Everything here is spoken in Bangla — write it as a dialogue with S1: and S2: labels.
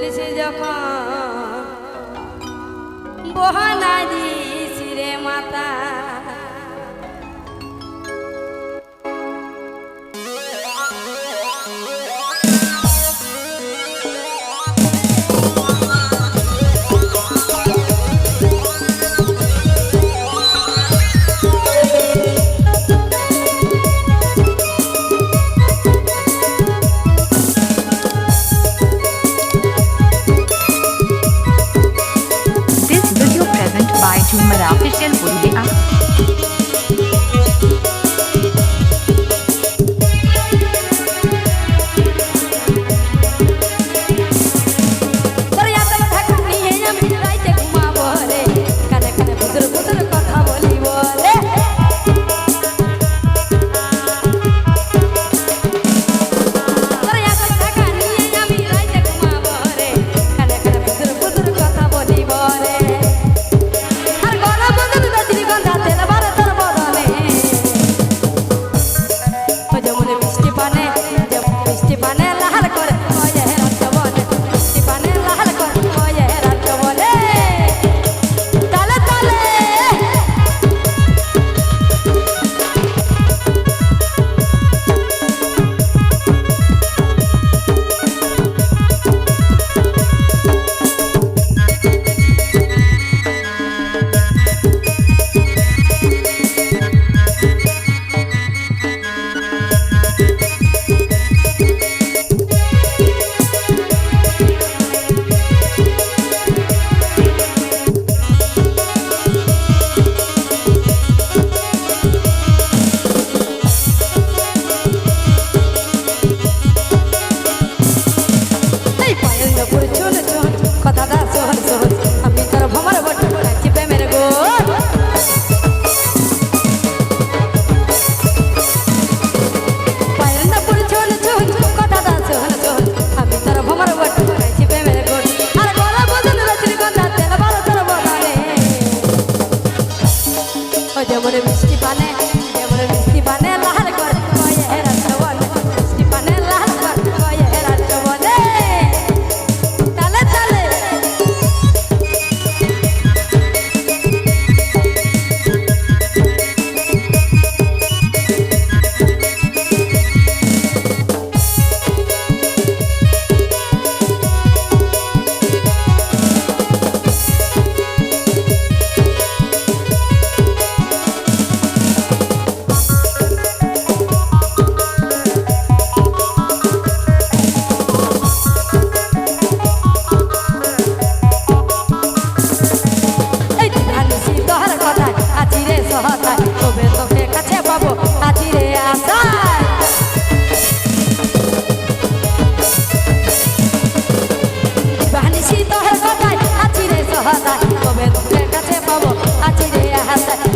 S1: বলছে যখন। বহনা দিছি রে মাতা।
S2: झूमर ऑफिशियल बुढ़िया
S1: Esteban যেমন বৃষ্টি পানে সহায় তবে তোকে কাছে পাবো, হাজিরে আশায় বানিসি তোর কথায়, হাজিরে সহায় তবে তোকে কাছে পাবো, হাজিরে আশায়